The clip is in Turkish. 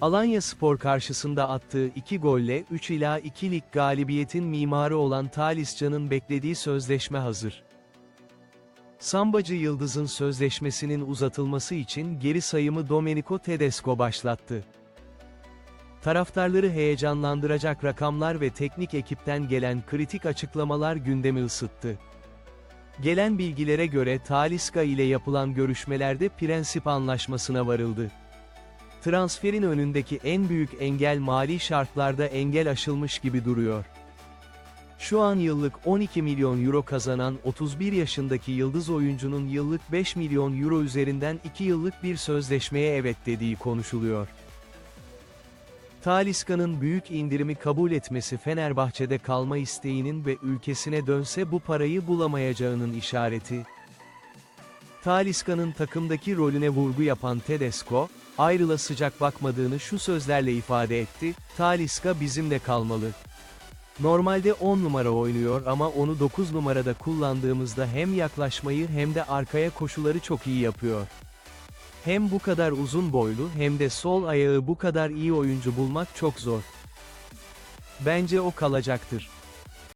Alanya Spor karşısında attığı 2 golle 3 ila 2 lig galibiyetin mimarı olan Talisca'nın beklediği sözleşme hazır. Sambacı Yıldız'ın sözleşmesinin uzatılması için geri sayımı Domenico Tedesco başlattı. Taraftarları heyecanlandıracak rakamlar ve teknik ekipten gelen kritik açıklamalar gündemi ısıttı. Gelen bilgilere göre Talisca ile yapılan görüşmelerde prensip anlaşmasına varıldı. Transferin önündeki en büyük engel mali şartlarda engel aşılmış gibi duruyor. Şu an yıllık 12 milyon euro kazanan 31 yaşındaki yıldız oyuncunun yıllık 5 milyon euro üzerinden 2 yıllık bir sözleşmeye evet dediği konuşuluyor. Talisca'nın büyük indirimi kabul etmesi Fenerbahçe'de kalma isteğinin ve ülkesine dönse bu parayı bulamayacağının işareti. Talisca'nın takımdaki rolüne vurgu yapan Tedesco, ayrıla sıcak bakmadığını şu sözlerle ifade etti, Talisca bizimle kalmalı. Normalde 10 numara oynuyor ama onu 9 numarada kullandığımızda hem yaklaşmayı hem de arkaya koşuları çok iyi yapıyor. Hem bu kadar uzun boylu hem de sol ayağı bu kadar iyi oyuncu bulmak çok zor. Bence o kalacaktır.